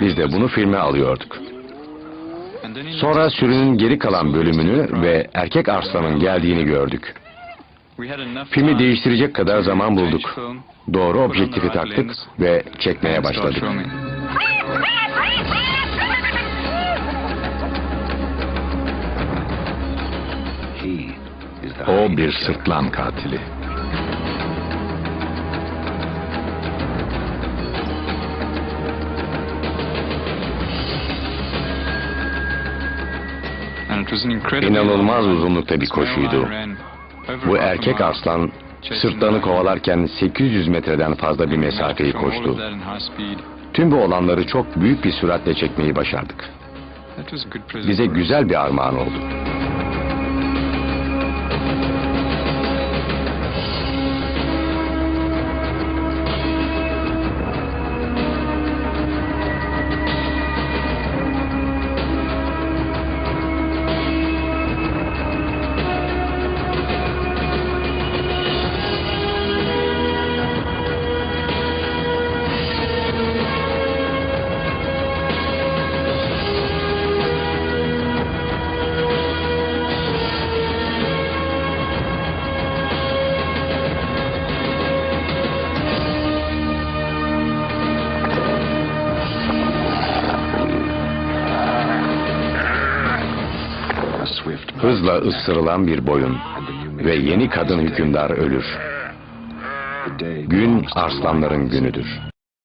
Biz de bunu filme alıyorduk. Sonra sürünün geri kalan bölümünü ve erkek arslanın geldiğini gördük. Filmi değiştirecek kadar zaman bulduk. Doğru objektifi taktık ve çekmeye başladık. O bir sırtlan katili. İnanılmaz uzunlukta bir koşuydu. Bu erkek arslan sırtlanı kovalarken 800 metreden fazla bir mesafeyi koştu. Tüm bu olanları çok büyük bir süratle çekmeyi başardık. Bize güzel bir armağan oldu. Hızla ısırılan bir boyun ve yeni kadın hükümdar ölür. Gün arslanların günüdür.